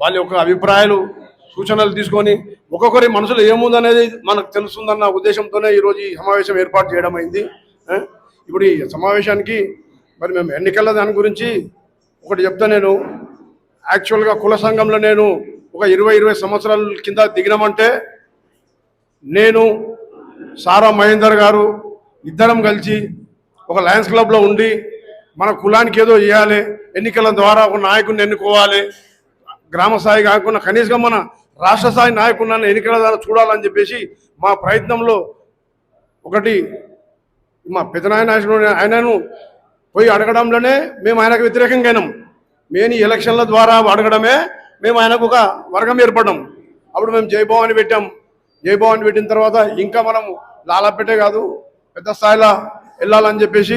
వాళ్ళ యొక్క అభిప్రాయాలు సూచనలు తీసుకొని ఒక్కొక్కరి మనసులో ఏముందనేది మనకు తెలుస్తుందన్న ఉద్దేశంతోనే ఈరోజు ఈ సమావేశం ఏర్పాటు చేయడం అయింది. ఇప్పుడు ఈ సమావేశానికి మరి మేము ఎన్నికల దాని గురించి ఒకటి చెప్తా నేను. యాక్చువల్గా కుల సంఘంలో నేను ఒక ఇరవై ఇరవై సంవత్సరాల కింద దిగినామంటే నేను సారా మహేందర్ గారు ఇద్దరం కలిసి ఒక లయన్స్ క్లబ్లో ఉండి మన కులానికి ఏదో చేయాలి ఎన్నికల ద్వారా ఒక నాయకుడిని ఎన్నుకోవాలి గ్రామ స్థాయి కాకుండా కనీసం మన రాష్ట్ర స్థాయి నాయకుడిని ఎన్నికల ద్వారా చూడాలని చెప్పేసి మా ప్రయత్నంలో ఒకటి మా పెద్దనాయన ఆయనను పోయి అడగడంలోనే మేము ఆయనకు వ్యతిరేకంగా మేము ఎలక్షన్ల ద్వారా అడగడమే మేము ఆయనకు ఒక వర్గం ఏర్పడ్డాం. అప్పుడు మేము జయభవాని పెట్టాం. జయభవాని పెట్టిన తర్వాత ఇంకా మనం లాలాపేటే కాదు పెద్ద స్థాయిలో వెళ్ళాలని చెప్పేసి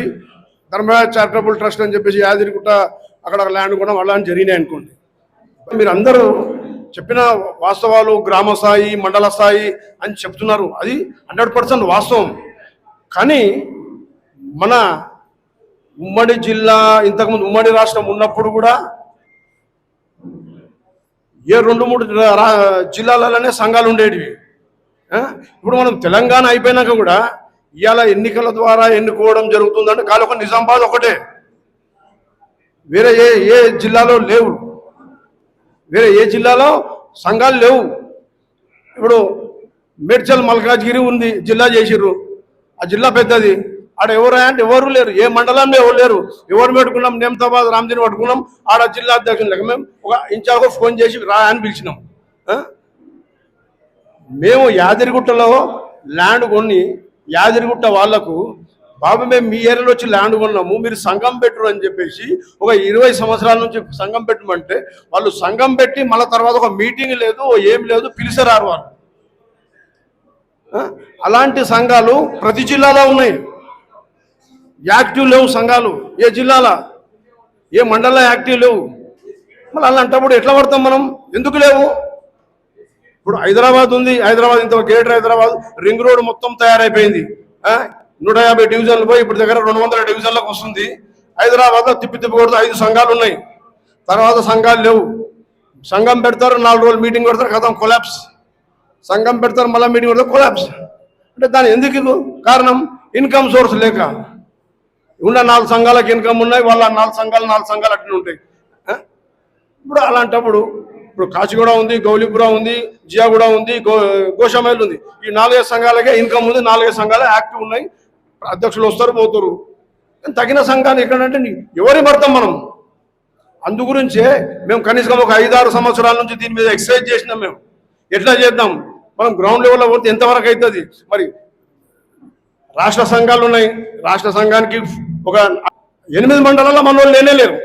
ధర్మరాజ్ చారిటబుల్ ట్రస్ట్ అని చెప్పేసి యాదిరిగుట్ట అక్కడ ల్యాండ్ కూడా అలాంటి జరిగినాయి అనుకోండి. మీరు అందరూ చెప్పిన వాస్తవాలు గ్రామ స్థాయి మండల స్థాయి అని చెప్తున్నారు. అది హండ్రెడ్ పర్సెంట్ వాస్తవం. కానీ మన ఉమ్మడి జిల్లా ఇంతకుముందు ఉమ్మడి రాష్ట్రం ఉన్నప్పుడు కూడా ఏ రెండు మూడు జిల్లాలలోనే సంఘాలు ఉండేటివి. ఇప్పుడు మనం తెలంగాణ అయిపోయినాక కూడా ఇవాళ ఎన్నికల ద్వారా ఎన్నుకోవడం జరుగుతుందంటే కాదు ఒక నిజామాబాద్ ఒకటే. వేరే ఏ ఏ జిల్లాలో లేవు. వేరే ఏ జిల్లాలో సంఘాలు లేవు. ఇప్పుడు మేడ్చల్ మల్కాజ్గిరి ఉంది జిల్లా చేసిర్రు. ఆ జిల్లా పెద్దది. ఆడ ఎవరు అంటే ఎవరు లేరు. ఏ మండలంలో ఎవరు లేరు. ఎవరు పెట్టుకున్నాం? నేమతాబాద్ రామ్జీని పట్టుకున్నాం. ఆడ జిల్లా అధ్యక్షుని లెక్క మేము ఒక ఇన్ఛార్జ్ ఫోన్ చేసి రా అని పిలిచినాం. మేము యాదిరిగుట్టలో ల్యాండ్ కొని యాదిరిగుట్ట వాళ్ళకు బాబు మేము మీ ఏరియాలో వచ్చి ల్యాండ్ కొన్నాము మీరు సంఘం పెట్టరు అని చెప్పేసి ఒక ఇరవై సంవత్సరాల నుంచి సంఘం పెట్టమంటే వాళ్ళు సంఘం పెట్టి మళ్ళీ తర్వాత ఒక మీటింగ్ లేదు ఏం లేదు పిలిచరారు వాళ్ళు. అలాంటి సంఘాలు ప్రతి జిల్లాలో ఉన్నాయి. యాక్టివ్ లేవు సంఘాలు. ఏ జిల్లాల? ఏ మండల యాక్టివ్ లేవు. మళ్ళీ అలాంటప్పుడు ఎట్లా పడతాం మనం? ఎందుకు లేవు? ఇప్పుడు హైదరాబాద్ ఉంది హైదరాబాద్ ఇంత గ్రేటర్ హైదరాబాద్ రింగ్ రోడ్ మొత్తం తయారైపోయింది. నూట యాభై డివిజన్లు పోయి ఇప్పుడు దగ్గర రెండు వందల డివిజన్లకు వస్తుంది. హైదరాబాద్లో తిప్పి తిప్పి ఐదు సంఘాలు ఉన్నాయి. తర్వాత సంఘాలు లేవు. సంఘం పెడతారు నాలుగు రోజులు మీటింగ్ పెడతారు కథం కొలాప్స్. సంఘం పెడతారు మళ్ళీ మీటింగ్ పెడతారు కొలాప్స్. అంటే దాని ఎందుకు కారణం ఇన్కమ్ సోర్స్ లేక. ఉన్న నాలుగు సంఘాలకు ఇన్కమ్ ఉన్నాయి వాళ్ళ నాలుగు సంఘాలు నాలుగు సంఘాలు అట్లా ఉంటాయి. ఇప్పుడు అలాంటప్పుడు ఇప్పుడు కాచిగూడ ఉంది గౌలిపురం ఉంది జియాగూడ ఉంది గో గోషామైల్ ఉంది. ఈ నాలుగైదు సంఘాలకే ఇన్కమ్ ఉంది నాలుగైదు సంఘాలు యాక్టివ్ ఉన్నాయి. అధ్యక్షులు వస్తారు పోతారు. తగిన సంఘాన్ని ఎక్కడంటే ఎవరి పడతాం మనం? అందు గురించే మేము కనీసం ఒక ఐదారు సంవత్సరాల నుంచి దీని మీద ఎక్సర్సైజ్ చేసినాం మేము. ఎట్లా చేద్దాం? మనం గ్రౌండ్ లెవెల్లో పోతే ఎంతవరకు అవుతుంది మరి రాష్ట్ర సంఘాలు ఉన్నాయి. రాష్ట్ర సంఘానికి ఒక ఎనిమిది మండలాల్లో మన వాళ్ళు లేనే లేరు.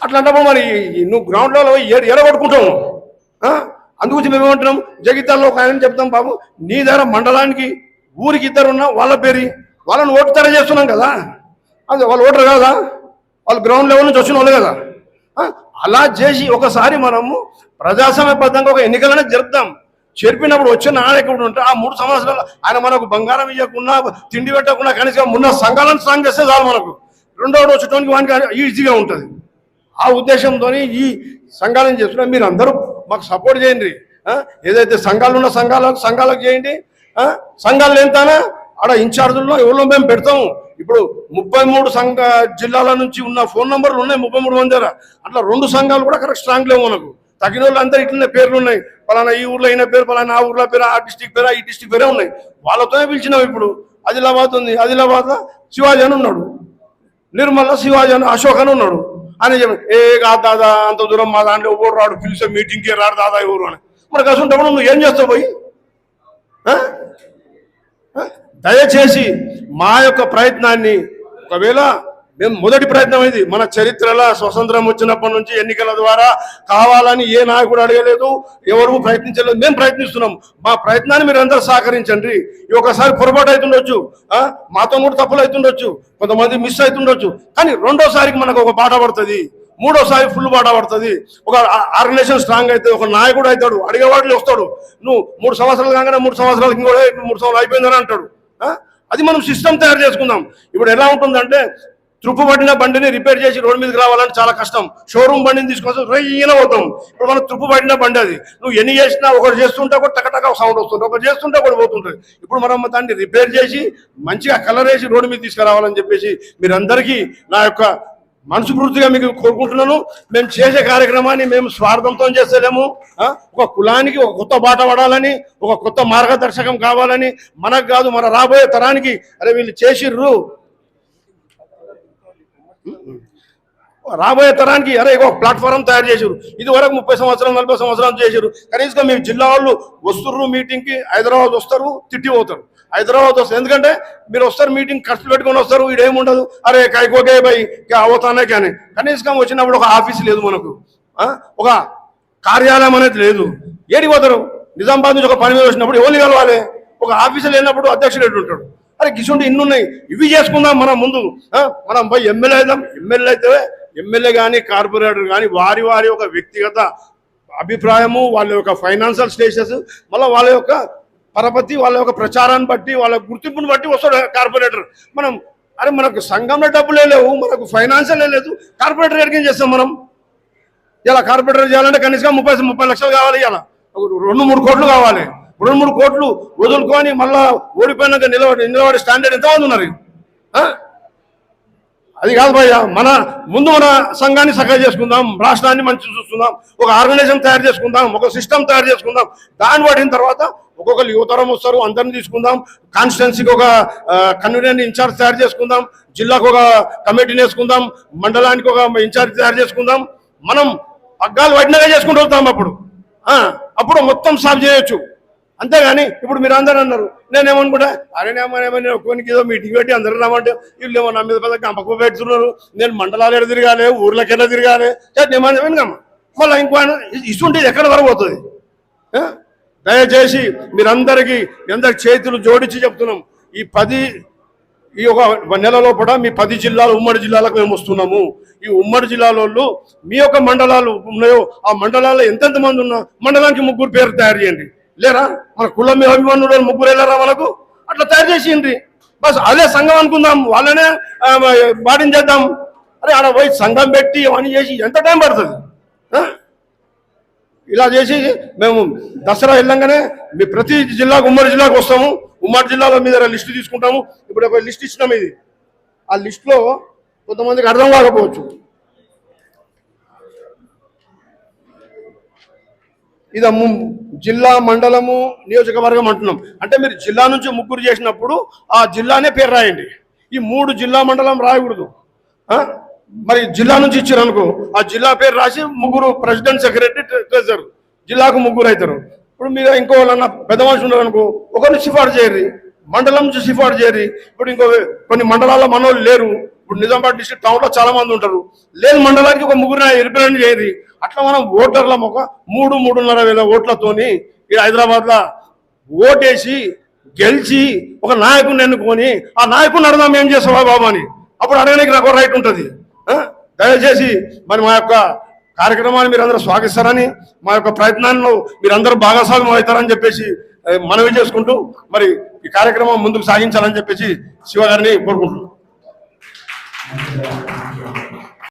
అట్లాంటప్పుడు మరి నువ్వు గ్రౌండ్ లెవెల్ పోయి ఎడగొట్టుకుంటావు ఆ? మేము ఏమంటున్నాం జగిత్యాల్లో ఒక ఆయన చెప్తాం బాబు నీ దగ్గర మండలానికి ఊరికి ఇద్దరు ఉన్నా వాళ్ళ పేరు వాళ్ళని ఓటు తెర చేస్తున్నాం కదా. అదే వాళ్ళు ఓటర్ కదా? వాళ్ళు గ్రౌండ్ లెవెల్ నుంచి వచ్చిన వాళ్ళు కదా. అలా చేసి ఒకసారి మనము ప్రజాస్వామ్యబద్ధంగా ఒక ఎన్నికలనే జరుపుతాం చేర్పినప్పుడు వచ్చిన నాయకుడు ఉంటే ఆ మూడు సంవత్సరాలు ఆయన మనకు బంగారం ఇవ్వకుండా తిండి పెట్టకుండా కనీసం ఉన్న సంఘాలను స్ట్రాంగ్ చేస్తే చాలు మనకు. రెండో రోజు వచ్చేటానికి వానికి ఈజీగా ఉంటుంది. ఆ ఉద్దేశంతో ఈ సంఘాలను చేస్తున్నా మీరు అందరూ మాకు సపోర్ట్ చేయండి. ఏదైతే సంఘాలు ఉన్న సంఘాలకు సంఘాలకు చేయండి. సంఘాలు ఎంతనా ఆడ ఇన్ఛార్జుల్లో ఎవరో మేము పెడతాము ఇప్పుడు ముప్పై మూడు సంఘ జిల్లాల నుంచి ఉన్న ఫోన్ నంబర్లు ఉన్నాయి ముప్పై మూడు మంది దగ్గర అట్లా రెండు సంఘాలు కూడా కరెక్ట్ స్ట్రాంగ్ లేవు మనకు. తగిన వాళ్ళు అందరూ ఇట్లనే పేర్లు ఉన్నాయి. పలానా ఈ ఊర్లో అయిన పేరు పలానా ఆ ఊర్లో పేరు ఆ డిస్టిక్ పేరు ఈ డిస్టిక్ పేరే ఉన్నాయి. వాళ్ళతోనే పిలిచినాం ఇప్పుడు. ఆదిలాబాద్ ఉంది. ఆదిలాబాద్ శివాజీ అని ఉన్నాడు. నిర్మల శివాజీ అని అశోక్ అని ఉన్నాడు. అని చెప్పి ఏ కాదు దాదా అంత దూరం మా దాంట్లో ఎవరు రాడు? పిలిచే మీటింగ్కి రాడు దాదా ఎవరు? అని. మరి కసుంటే నువ్వు ఏం చేస్తావు పోయి? దయచేసి మా యొక్క ప్రయత్నాన్ని ఒకవేళ మేము మొదటి ప్రయత్నం ఇది మన చరిత్రలో స్వతంత్రం వచ్చినప్పటి నుంచి ఎన్నికల ద్వారా కావాలని ఏ నాయకుడు అడగలేదు ఎవరు ప్రయత్నించలేదు మేము ప్రయత్నిస్తున్నాం. మా ప్రయత్నాన్ని మీరు అందరూ సహకరించండి. ఒకసారి పొరపాటు అవుతుండొచ్చు మాతో కూడా తప్పులు అవుతుండొచ్చు కొంతమంది మిస్ అవుతుండొచ్చు కానీ రెండోసారికి మనకు ఒక బాట పడుతుంది. మూడోసారి ఫుల్ బాట పడుతుంది. ఒక ఆర్గనైజేషన్ స్ట్రాంగ్ అయితే ఒక నాయకుడు అవుతాడు. అడిగేవాడు వస్తాడు. నువ్వు మూడు సంవత్సరాలు కాగానే మూడు సంవత్సరాలకి ఇంకో మూడు సంవత్సరాలు అయిపోయిందని అంటాడు. అది మనం సిస్టమ్ తయారు చేసుకుందాం. ఇప్పుడు ఎలా ఉంటుందంటే త్రుప్పు పట్టిన బండిని రిపేర్ చేసి రోడ్డు మీదకి రావాలంటే చాలా కష్టం. షోరూమ్ బండిని తీసుకొస్తే రయ్యన పోతాం. ఇప్పుడు మనం త్రుప్పు పట్టిన బండి అది. నువ్వు ఎన్ని చేసినా ఒకటి చేస్తుంటే ఒకటి టకటక సౌండ్ వస్తుంది. ఒకటి చేస్తుంటే ఒకటి పోతుంటుంది. ఇప్పుడు మనం దాన్ని రిపేర్ చేసి మంచిగా కలర్ వేసి రోడ్డు మీద తీసుకురావాలని చెప్పేసి మీరందరికీ నా యొక్క మనస్ఫూర్తిగా మీకు కోరుకుంటున్నాను. మేము చేసే కార్యక్రమాన్ని మేము స్వార్థంతో చేస్తలేము. ఒక కులానికి ఒక కొత్త బాట పడాలని ఒక కొత్త మార్గదర్శకం కావాలని మనకు కాదు మన రాబోయే తరానికి అరే వీళ్ళు చేసిర్రు. రాబోయే తరానికి అరే ఒక ప్లాట్ఫారం తయారు చేశారు ఇది వరకు ముప్పై సంవత్సరాలు నలభై సంవత్సరాలు చేశారు కనీసం మీ జిల్లా వాళ్ళు వస్తుర్రు మీటింగ్కి హైదరాబాద్ వస్తారు తిట్టి పోతారు. హైదరాబాద్ వస్తారు. ఎందుకంటే మీరు వస్తారు మీటింగ్ ఖర్చు పెట్టుకొని వస్తారు ఉండదు. అరే కైకోకే బై అవుతానే కానీ కనీసం వచ్చినప్పుడు ఒక ఆఫీస్ లేదు మనకు. ఆ? ఒక కార్యాలయం అనేది లేదు. ఏడికి పోతారు? నిజామాబాద్ నుంచి ఒక పని మీద వచ్చినప్పుడు ఎవరిని కలవాలి? ఒక ఆఫీసు లేనప్పుడు అధ్యక్షుడు ఎటు ఉంటాడు? అరే కిషుండి ఇన్ని ఉన్నాయి. ఇవి చేసుకుందాం మనం ముందు. మనం పోయి ఎమ్మెల్యే అవుదాం. ఎమ్మెల్యే అయితే ఎమ్మెల్యే కానీ కార్పొరేటర్ కానీ వారి వారి యొక్క వ్యక్తిగత అభిప్రాయము వాళ్ళ యొక్క ఫైనాన్షియల్ స్టేటస్ మళ్ళీ వాళ్ళ యొక్క పరపతి వాళ్ళ యొక్క ప్రచారాన్ని బట్టి వాళ్ళ గుర్తింపుని బట్టి వస్తాడు కార్పొరేటర్. మనం అరే మనకు సంఘంలో డబ్బులే లేవు మనకు ఫైనాన్షియల్ లేదు కార్పొరేటర్ ఎడికేం చేస్తాం మనం? ఇలా కార్పొరేటర్ చేయాలంటే కనీసం ముప్పై ముప్పై లక్షలు కావాలి ఇలా. రెండు మూడు కోట్లు కావాలి. రెండు మూడు కోట్లు వదులుకొని మళ్ళా ఓడిపోయినాక నిలబడి నిలబడి స్టాండర్డ్ ఎంతమంది ఉన్నారు? అది కాదు భయ్య మన ముందు మన సంఘాన్ని సగం చేసుకుందాం రాష్ట్రాన్ని మంచి చూసుకుందాం ఒక ఆర్గనైజేషన్ తయారు చేసుకుందాం ఒక సిస్టమ్ తయారు చేసుకుందాం. దాన్ని పడిన తర్వాత ఒక్కొక్కరు యువతరం వస్తారు అందరిని తీసుకుందాం కాన్స్టిట్యున్సీకి ఒక కన్వీనర్ ఇన్ఛార్జ్ తయారు చేసుకుందాం జిల్లాకు ఒక కమిటీని వేసుకుందాం మండలానికి ఒక ఇన్ఛార్జ్ తయారు చేసుకుందాం. మనం పగ్గాలు వడినగా చేసుకుంటూ వెళ్తాం అప్పుడు. అప్పుడు మొత్తం సాల్వ్ చేయొచ్చు. అంతేగాని ఇప్పుడు మీరు అందరూ అన్నారు నేనేమనుకుంటా అరే నేమనేమని కొన్ని ఏదో మీటింగ్ పెట్టి అందరూ రమ్మంటే వీళ్ళు ఏమో నా మీద పెద్ద గంపకు పెడుతున్నారు నేను మండలాలు ఎక్కడ తిరగాలి ఊర్లోకి తిరగాలి? నేమని కమ్మ మళ్ళీ ఇంకో ఇస్తుంటే ఎక్కడ వరకు దయచేసి మీరందరికీ మీ చేతులు జోడించి చెప్తున్నాం. ఈ పది ఈ ఒక నెల లోపల మీ పది జిల్లాలు ఉమ్మడి జిల్లాలకు మేము వస్తున్నాము. ఈ ఉమ్మడి జిల్లాలో మీ యొక్క మండలాలు ఉన్నాయో ఆ మండలాల్లో ఎంతెంత మంది ఉన్నా మండలానికి ముగ్గురు పేరు తయారు చేయండి. లేరా? మన కులం మీద అభిమానులు ముగ్గురు వెళ్ళారా మనకు అట్లా తయారు చేసిండ్రి. బస్ అదే సంఘం అనుకుందాం. వాళ్ళనే ఆ, చేద్దాం. అరే ఆడ పోయి సంఘం పెట్టి అవన్నీ చేసి ఎంత టైం పడుతుంది? ఇలా చేసి మేము దసరా వెళ్ళంగానే మీ ప్రతి జిల్లాకు ఉమ్మడి జిల్లాకు వస్తాము. ఉమ్మడి జిల్లాలో మీద లిస్టు తీసుకుంటాము. ఇప్పుడు ఒక లిస్ట్ ఇచ్చినాం ఇది. ఆ లిస్టులో కొంతమందికి అర్థం కాకపోవచ్చు. ఇది జిల్లా మండలము నియోజకవర్గం అంటున్నాం. అంటే మీరు జిల్లా నుంచి ముగ్గురు చేసినప్పుడు ఆ జిల్లానే పేరు రాయండి. ఈ మూడు జిల్లా మండలం రాయకూడదు. మరి జిల్లా నుంచి ఇచ్చారు అనుకో ఆ జిల్లా పేరు రాసి ముగ్గురు ప్రెసిడెంట్ సెక్రటరీ ట్రెజర్ జిల్లాకు ముగ్గురు అవుతారు. ఇప్పుడు మీరు ఇంకో వాళ్ళన్న పెద్ద మనుషులు ఉన్నారనుకో ఒకరిని సిఫార్సు చేయరు మండలం నుంచి సిఫార్సు చేయరు ఇప్పుడు ఇంకో కొన్ని మండలాల్లో మనోళ్ళు లేరు. ఇప్పుడు నిజామాబాద్ డిస్టిక్ టౌన్లో చాలా మంది ఉంటారు. లేని మండలానికి ఒక ముగ్గురు రిప్రజెంట్ చేయరు అట్లా మనం ఓటర్ల ఒక మూడు మూడున్నర వేల ఓట్లతోని ఈ హైదరాబాద్లో ఓటేసి గెలిచి ఒక నాయకుడిని ఎన్నుకొని ఆ నాయకుడిని అడదాం ఏం చేస్తావా బాబు అని. అప్పుడు అడగడానికి నాకు రైట్ ఉంటుంది. దయచేసి మరి మా యొక్క కార్యక్రమాన్ని మీరందరూ స్వాగతిస్తారని మా యొక్క ప్రయత్నాల్లో మీరందరూ భాగస్వామ్యం అవుతారని చెప్పేసి మనవి చేసుకుంటూ మరి ఈ కార్యక్రమం ముందుకు సాగించాలని చెప్పేసి శివగారిని కోరుకుంటున్నాను. గారిని కోరుకుంటున్నాను